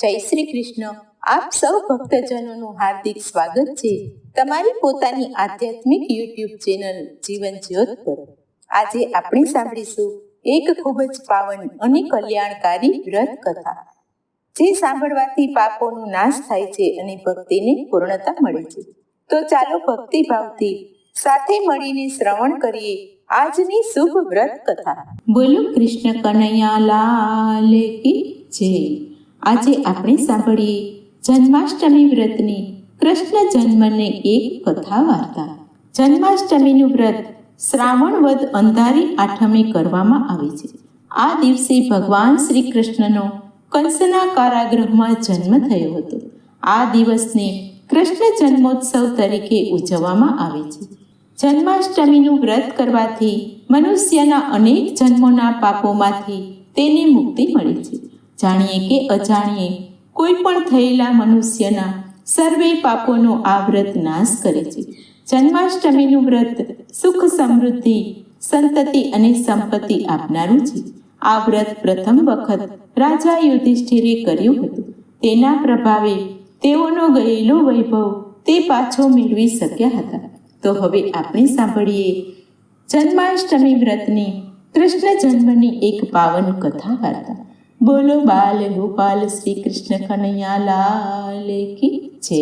જય શ્રી કૃષ્ણ. આપ સૌ ભક્તજનોનું હાર્દિક સ્વાગત છે. તમારી પોતાની આધ્યાત્મિક યુટ્યુબ ચેનલ જીવન જ્યોત પર. આજે આપણે સાંભળીશું એક ખૂબ જ પાવન અને કલ્યાણકારી વ્રત કથા. જે સાંભળવાથી પાપોનો નાશ થાય છે અને ભક્તિને પૂર્ણતા મળે છે. તો ચાલો ભક્તિભાવથી સાથે મળીને શ્રવણ કરીએ આજની શુભ વ્રત કથા. બોલો કૃષ્ણ કનૈયા લાલ કી જય. આજે આપણે સાંભળીએ જન્માષ્ટમી વ્રતની કૃષ્ણ જન્મને એક કથા વાર્તા. જન્માષ્ટમીનું વ્રત શ્રાવણ વદ અંધારી આઠમે કરવામાં આવે છે. આ દિવસે ભગવાન શ્રી કૃષ્ણનો કંસના કારાગૃહમાં જન્મ થયો હતો. આ દિવસને કૃષ્ણ જન્મોત્સવ તરીકે ઉજવવામાં આવે છે. જન્માષ્ટમીનું વ્રત કરવાથી મનુષ્યના અનેક જન્મોના પાપોમાંથી તેને મુક્તિ મળે છે. જાણીએ કે અજાણીએ કોઈ પણ થયેલા મનુષ્યના સર્વે પાપોનો આ વ્રત નાશ કરે છે. જન્માષ્ટમીનું વ્રત સુખ સમૃદ્ધિ, સંતતિ અને સંપત્તિ આપનારું છે. આ વ્રત પ્રથમ વખત રાજા યુધિષ્ઠિરે કર્યું હતું. તેના પ્રભાવે તેઓનો ગયેલો વૈભવ તે પાછો મેળવી શક્યા હતા. તો હવે આપણે સાંભળીએ જન્માષ્ટમી વ્રતની કૃષ્ણ જન્મની એક પાવન કથા વાર્તા. બોલો બાલ ગોપાલ શ્રી કૃષ્ણ કનૈયા લાલ કી જય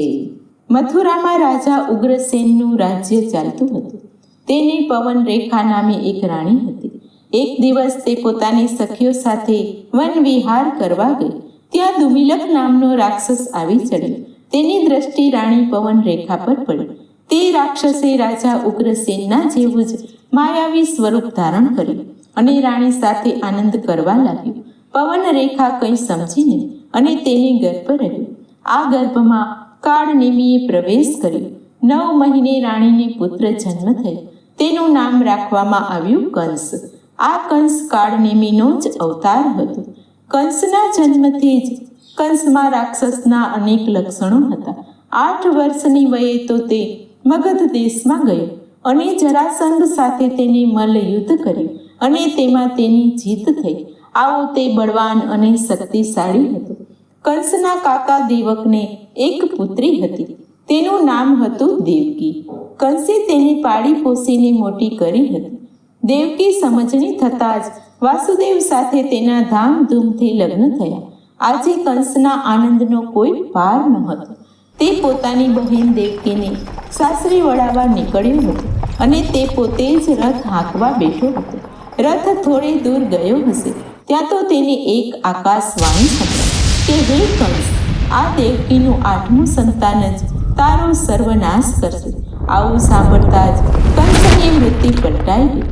મથુરામાં રાજા ઉગ્રસેનનું રાજ્ય ચાલતું હતું. તેની પવન રેખા નામે એક રાણી હતી. એક દિવસ તે પોતાની સખીઓ સાથે વન વિહાર કરવા ગઈ. ત્યાં દુમિલક નામનો રાક્ષસ આવી ચડ્યો. તેની દ્રષ્ટિ રાણી પવન રેખા પર પડી. તે રાક્ષસે રાજા ઉગ્રસેનના જેવું જ માયાવી સ્વરૂપ ધારણ કર્યું અને રાણી સાથે આનંદ કરવા લાગ્યો. પવન રેખા કંઈ સમજી નહીં અને તેને ગર્ભ રહ્યો આ ગર્ભમાં કાળ નિમીએ પ્રવેશ કર્યો નવ મહિને રાણીને પુત્ર જન્મ થયો તેનું નામ રાખવામાં આવ્યું કંસ. આ કંસ કાળ નિમીનો જ અવતાર હતો. કંસના જન્મથી જ કંસમાં રાક્ષસના અનેક લક્ષણો હતા. આઠ વર્ષની વયે તો તે મગધ દેશમાં ગયો અને જરાસંઘ સાથે તેને મલ્લયુદ્ધ કર્યું અને તેમાં તેની જીત થઈ. આવો તે બળવાન અને શક્તિશાળી હતો. કંસના કાકા દેવકને એક પુત્રી હતી. તેનું નામ હતું દેવકી. કંસે તેને પાળી પોસીને મોટી કરી હતી. દેવકી સમજણી થતાં જ વાસુદેવ સાથે તેના ધામધૂમથી લગ્ન થયા. આજે કંસના આનંદનો કોઈ પાર હતો તે પોતાની બહેન દેવકીને સાસરી વળાવવા નીકળ્યો હતો અને તે પોતે જ રથ હાંકવા બેઠો હતો. રથ થોડે દૂર ગયો હશે. ત્યાં તો તેને એક આકાશવાણી હતી કે હે કંસ, આ દેવકીનું આઠમું સંતાન જ તારો સર્વનાશ કરશે. આવું સાંભળતા જ કંસની મૃત્યુ પલટાઈ ગઈ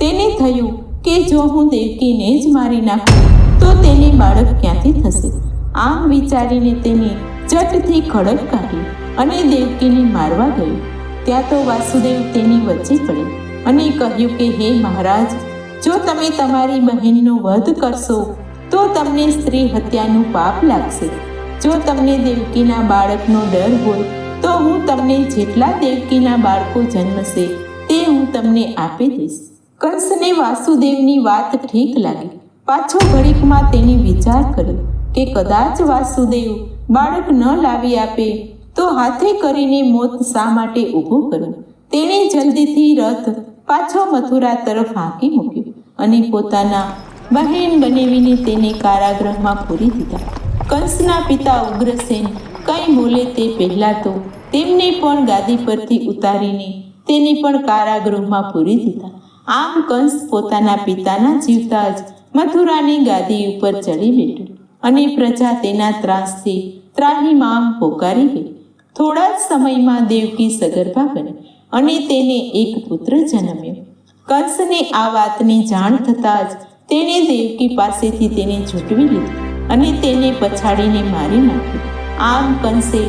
તેને થયું કે જો હું દેવકીને જ મારી નાખું, તો તેને બાળક ક્યાંથી થશે? આમ વિચારીને તેને ઝટથી ખડક કાઢી અને દેવકીને મારવા ગયો ત્યાં તો વાસુદેવ તેની વચ્ચે પડ્યો અને કહ્યું કે, હે મહારાજ જો તમે તમારી બહેનનો વધ કરશો, તો તમને સ્ત્રી હત્યાનું પાપ લાગશે. જો તમને દેવકીના બાળકનો ડર હોય, તો હું તમને જેટલા દેવકીના બાળકો જન્મશે, તે હું તમને આપી દઈશ. કંસને વાસુદેવની વાત ઠીક લાગી. પાછો ઘડીકમાં તેને વિચાર કર્યો કે કદાચ વાસુદેવ બાળક ન લાવી આપે, તો હાથે કરીને મોત શા માટે ઊભું કર્યો? તેણે જલ્દીથી રથ પાછો મથુરા તરફ હાંકી મૂક્યો અને પોતાના બહેન બનેવીને તેને કારાગૃહમાં પૂરી દીધા. કંસના પિતા ઉગ્રસેન કંઈ બોલે તે પહેલાં તો તેમને પણ ગાદી પરથી ઉતારીને તેને પણ કારાગૃહમાં પૂરી દીધા. આમ કંસ પોતાના પિતાના જીવતા જ મથુરાની ગાદી ઉપર ચડી બેઠો અને પ્રજા તેના ત્રાસથી ત્રાહીમામ પોકારી ગઈ. થોડા જ સમયમાં દેવકી સગર્ભા બની. અને તેને એક પુત્ર જન્મ્યો. કંસને આ વાતની જાણ થતાં જ તેણે દેવકી પાસેથી તેને ઝૂંટવી લીધી અને તેને પછાડીને મારી નાખ્યો. આમ કંસે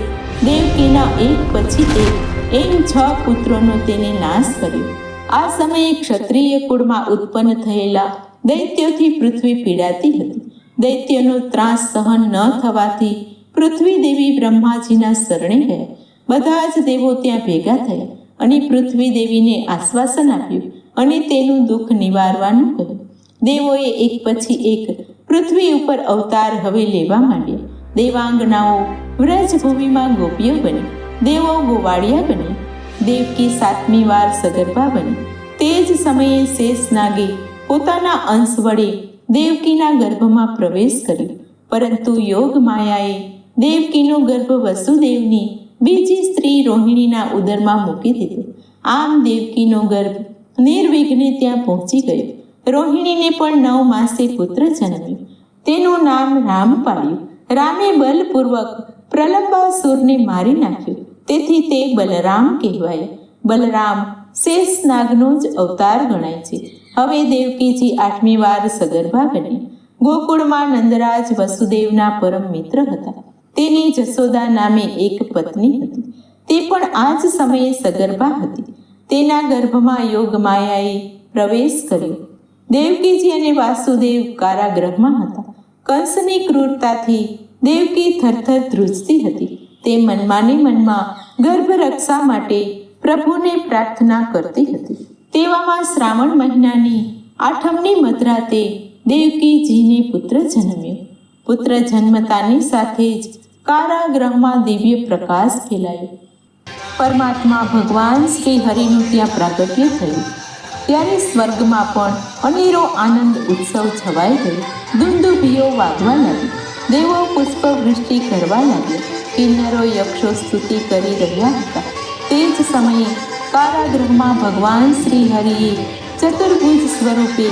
દેવકીના એક પછી એક એમ છ પુત્રોનો તેને નાશ કર્યો. આ સમયે ક્ષત્રિય કુળમાં ઉત્પન્ન થયેલા દૈત્યોથી પૃથ્વી પીડાતી હતી. દૈત્યનો ત્રાસ સહન ન થવાથી પૃથ્વી દેવી બ્રહ્માજીના શરણે ગયા. બધા જ દેવો ત્યાં ભેગા થયા. અને પૃથ્વી દેવીને આશ્વાસન આપ્યું અને તેનું દુઃખ નિવારવાનું કહ્યું. દેવોએ એક પછી એક પૃથ્વી ઉપર અવતાર હવે લેવા માંડ્યા. દેવાંગનાઓ વ્રજભૂમિમાં ગોપીઓ બની. દેવો ગોવાળિયા બની. દેવકી સાતમી વાર સગર્ભા બની. તે જ સમયે શેષ નાગે પોતાના અંશ વડે દેવકીના ગર્ભમાં પ્રવેશ કર્યો. પરંતુ યોગ માયાએ દેવકીનો ગર્ભ વસુદેવની બીજી સ્ત્રી રોહિણીના ઉદરમાં મૂકી દીધી. આમ દેવકીનો ગર્ભ નિર્વિઘ્ને ત્યાં પહોંચી ગયો. રોહિણીને પણ નવ માસે પુત્ર જન્મ્યો તેનું નામ રામ પાડ્યું. રામે બલપૂર્વક પ્રલંબાસુરને મારી નાખ્યો. તેથી તે બલરામ કહેવાય. બલરામ શેષ નાગનો જ અવતાર ગણાય છે. હવે દેવકીજી આઠમી વાર સગર્ભા બની. ગોકુળમાં નંદરાજ વસુદેવના પરમ મિત્ર હતા. તેની જશોદા નામે એક પત્ની હતી. તે પણ આ જ સમયે સગર્ભા હતી. તેના ગર્ભમાં યોગ માયાએ પ્રવેશ કર્યો. દેવકીજી અને વાસુદેવ કારાગૃહમાં હતા. કંસની ક્રૂરતાથી દેવકી થરથર ધ્રુજતી હતી. તે મનમાને મનમાં ગર્ભ રક્ષા માટે પ્રભુને પ્રાર્થના કરતી હતી. તેવામાં શ્રાવણ મહિનાની આઠમની મધરાતે દેવકીજીને પુત્ર જન્મ્યો. પુત્ર જન્મતાની સાથે જ કારાગૃહમાં દિવ્ય પ્રકાશ ફેલાયો. પરમાત્મા ભગવાન શ્રી હરિનું ત્યાં પ્રાગટ્ય થયું. ત્યારે સ્વર્ગમાં પણ અનેરો આનંદ ઉત્સવ છવાઈ ગયો. દુંદુભીઓ વાગવા લાગી દેવો પુષ્પ વૃષ્ટિ કરવા લાગ્યા. કિન્નરો યક્ષો સ્તુતિ કરી રહ્યા હતા. તે જ સમયે કારાગૃહમાં ભગવાન શ્રી હરિએ ચતુર્ભુજ સ્વરૂપે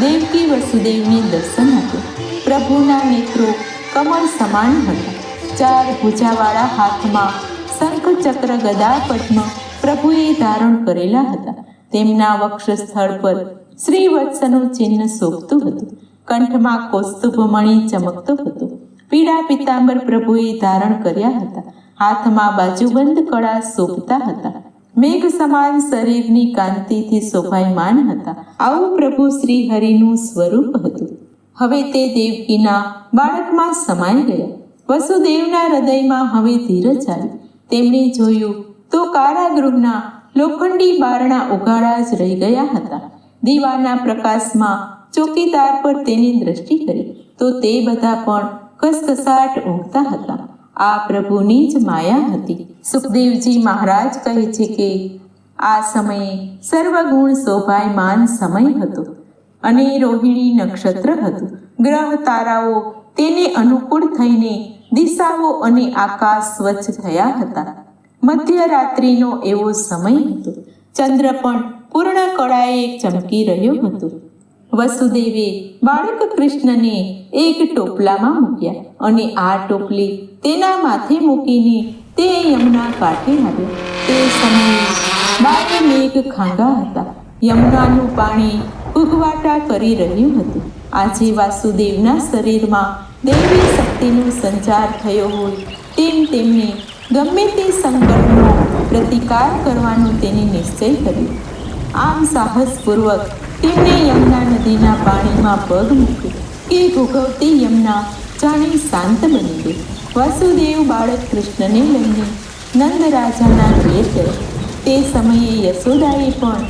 દેવકી વસુદેવને દર્શન આપ્યું. પ્રભુના નેત્રો કમળ સમાન હતા. ચાર ભુજાવાળા હાથમાં શંખ ચક્ર ગદા પટમાં પ્રભુએ ધારણ કરેલા હતા. તેમના વક્ષ સ્થળ પર શ્રી વત્સનું ચિહ્ન શોભતું હતું. કંઠમાં કૌસ્તુભમણી ચમકતો હતો. પીળા પિતાંબર પ્રભુએ ધારણ કર્યા હતા. હાથમાં બાજુબંધ કળા શોભતા હતા. મેઘ સમાન શરીરની કાંતિથી શોભાયમાન હતા. આવું પ્રભુ શ્રી હરિનું સ્વરૂપ હતું. હવે તે દેવકીના બાળકમાં સમાઈ ગયા. વસુદેવના હૃદયમાં હવે ધીરજ આવી. તેમણે જોયું તો કારાગૃહના લોખંડી બારણા ઉઘાડા જ રહી ગયા હતા. દીવાના પ્રકાશમાં ચોકીદાર પર તેની દ્રષ્ટિ કરી તો તે બધા પણ કસકસાટ ઊંઘતા હતા. આ પ્રભુની જ માયા હતી. સુખદેવજી મહારાજ કહે છે કે આ સમયે સર્વગુણ શોભાયમાન સમય હતો અને રોહિણી નક્ષત્ર હતું. ગ્રહ તારાઓ તેને અનુકૂળ થઈને દિશાઓ અને આકાશ સ્વચ્છ થયા હતા. મધ્યરાત્રિનો એવો સમય હતો. ચંદ્ર પણ પૂર્ણ કળાએ ચમકી રહ્યો હતો. વસુદેવે બાળક કૃષ્ણને એક ટોપલામાં મૂક્યા અને આ ટોપલી તેના માથે મૂકીને તે યમુના કાંઠે આવ્યો. તે સમયે બારે મેઘ ખાંગા હતા. યમુનાનું પાણી ઉગવાટા કરી રહ્યું હતું. આજે વાસુદેવના શરીરમાં દૈવી શક્તિનો સંચાર થયો હોય તેમ તેમને ગમે તે સંકટનો પ્રતિકાર કરવાનો તેને નિશ્ચય કર્યો. આમ સાહસપૂર્વક તેમણે યમુના નદીના પાણીમાં પગ મૂક્યો. કે ભોગવતી યમુના જાણે શાંત બની ગઈ. વાસુદેવ બાળક કૃષ્ણને લઈને નંદ રાજાના ઘેર ગયો. તે સમયે યશોદાએ પણ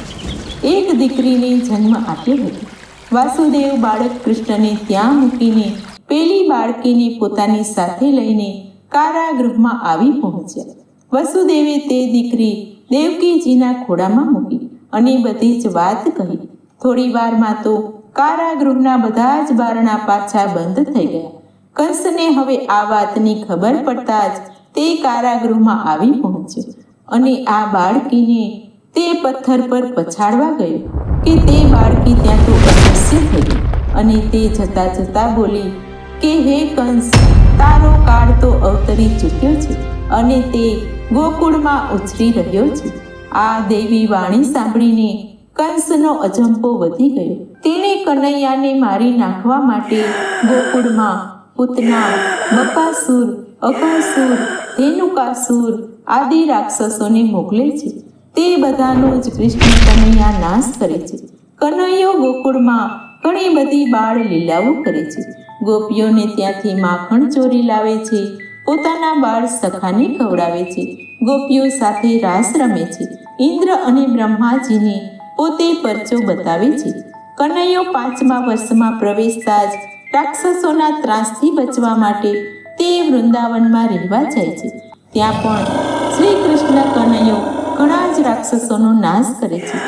એક દીકરીને જન્મ આપ્યો હતો. વાસુદેવ બાળક કૃષ્ણને ત્યાં મૂકીને પેલી બાળકીને પોતાની સાથે લઈને કારાગૃહમાં આવી પહોંચ્યા. વસુદેવે તે દીકરી દેવકીજીના ખોડામાં મૂકી અને બધી જ વાત કહી. થોડી વારમાં તો કારાગૃહના બધા જ બારણા પાછા બંધ થઈ ગયા. કંસને હવે આ વાતની ખબર પડતા જ તે કારાગૃહમાં આવી પહોંચ્યો અને આ બાળકીને તે પથ્થર પર પછાડવા ગયો કે તે બાળકી ત્યાં તો અદૃશ્ય થઈ અને તે જતા જતા બોલી, કે હે કંસ, તારો કાળ તો અવતરી ચૂક્યો છે અને તે ગોકુળમાં ઉછરી રહ્યો છે. આ દેવી વાણી સાંભળીને કંસનો અજંપો વધી ગયો. તેને કનૈયાને મારી નાખવા માટે ગોકુળમાં પૂતના બકાસુર અકાસુર, ધેનુકાસુર આદિ રાક્ષસોને મોકલે છે. તે બધાનો જ કૃષ્ણ કનૈયા નાશ કરે છે. કનૈયો ગોકુળમાં ઘણી બધી બાળ લીલાઓ કરે છે. ગોપીઓને ત્યાંથી માખણ ચોરી લાવે છે. પોતાના બાળ સખાને ખવડાવે છે. ગોપીઓ સાથે રાસ રમે છે. ઇન્દ્ર અને બ્રહ્માજીને પોતે પરચો બતાવે છે. કનૈયો પાંચમા વર્ષમાં પ્રવેશતા જ રાક્ષસોના ત્રાસથી બચવા માટે તે વૃંદાવનમાં રહેવા જાય છે. ત્યાં પણ શ્રી કૃષ્ણ કનૈયો રાક્ષસોનો નાશ કરે છે.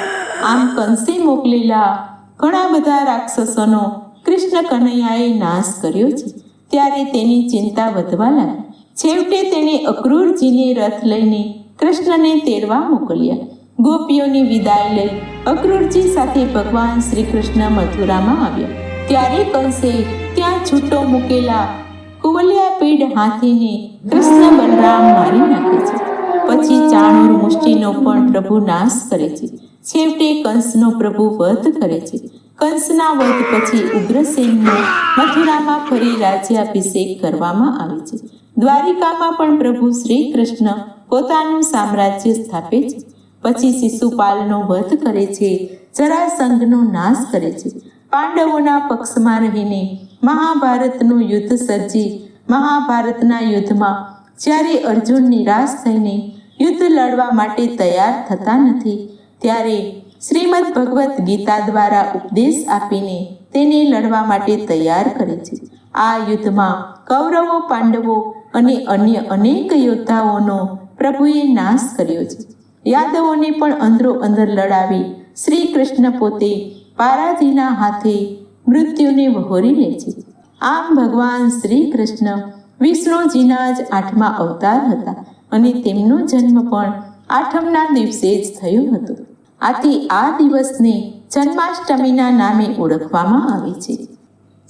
આમ કંસે મોકલેલા ઘણા બધા રાક્ષસોનો કૃષ્ણ કનૈયાએ નાશ કર્યો છે. ત્યારે તેની ચિંતા વધવા લાગી છેવટે તેણે અક્રૂરજીને રથ લઈને કૃષ્ણને તેડવા મોકલ્યા. ગોપીઓની વિદાય લઈ અક્રૂરજી સાથે ભગવાન શ્રી કૃષ્ણ મથુરામાં આવ્યા. ત્યારે કંસે ત્યાં છૂટો મૂકેલા કુવલિયા પીડ હાથીને કૃષ્ણ બલરામ મારી નાખે છે. પછી ચાણુર મુષ્ટિનો પણ પ્રભુ નાશ કરે છે. છેવટે કંસનો પ્રભુ વધ કરે છે. કંસના વધ પછી ઉગ્રસેનનો મથુરામાં ફરી રાજ્યાભિષેક કરવામાં આવે છે. દ્વારિકામાં પણ પ્રભુ શ્રી કૃષ્ણ પોતાનું સામ્રાજ્ય સ્થાપે છે. પછી શિશુપાલનો વધ કરે છે. જરાસંઘનો નાશ કરે છે. પાંડવોના પક્ષમાં રહીને મહાભારતનું યુદ્ધ સર્જી, મહાભારતના યુદ્ધમાં જ્યારે અર્જુન નિરાશ થઈને યુદ્ધ લડવા માટે તૈયાર થતા નથી. ત્યારે શ્રીમદ ભગવદ્ ગીતા દ્વારા ઉપદેશ આપીને તેને લડવા માટે તૈયાર કરે છે. આ યુદ્ધમાં કૌરવો, પાંડવો અને અન્ય અનેક યોદ્ધાઓનો પ્રભુએ નાશ કર્યો છે. યાદવોને પણ અંદરો અંદર લડાવી શ્રી કૃષ્ણ પોતે પારાધીના હાથે મૃત્યુને વહોરી લે છે. આમ ભગવાન શ્રી કૃષ્ણ વિષ્ણુજીના જ આઠમા અવતાર હતા. અને તેમનો જન્મ પણ આઠમના દિવસે જ થયો હતો. આથી આ દિવસને જન્માષ્ટમીના નામે ઓળખવામાં આવે છે.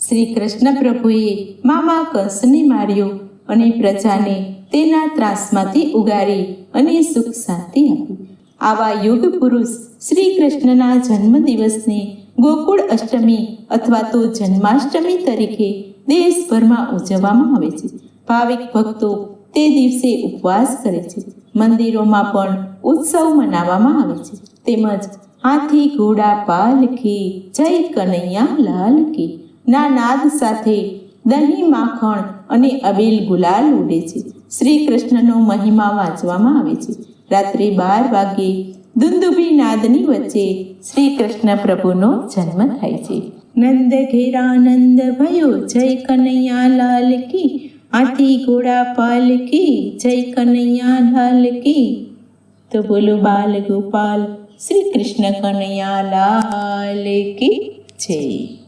શ્રી કૃષ્ણ પ્રભુએ મામા કંસને માર્યો અને પ્રજાને તેના ત્રાસમાંથી ઉગારી અને સુખ શાંતિ આપી. આવા યુગ પુરુષ શ્રી કૃષ્ણના જન્મદિવસને ગોકુળ અષ્ટમી અથવા તો જન્માષ્ટમી તરીકે દેશભરમાં ઉજવવામાં આવે છે. ભાવિક ભક્તો તે દિવસે ઉપવાસ કરે છે. મંદિરોમાં પણ ઉત્સવ મનાવવામાં આવે છે. તેમજ હાથી, ઘોડા, પાલખી, જય કનૈયા લાલ કી ના નાદ સાથે દહીં માખણ અને અબીલ ગુલાલ ઉડે છે. શ્રી કૃષ્ણનો મહિમા વાંચવામાં આવે છે. રાત્રે બાર વાગ્યે દુંદુભી નાદની વચ્ચે શ્રી કૃષ્ણ પ્રભુનો જન્મ થાય છે. નંદ ઘેરાનંદ ભયો, જય કનૈયા લાલ કી હાથી ઘોડા પાલકી જય કનૈયા લાલ કી. તો બોલો બાલ ગોપાલ, શ્રી કૃષ્ણ કનૈયા લાલ કી. જય.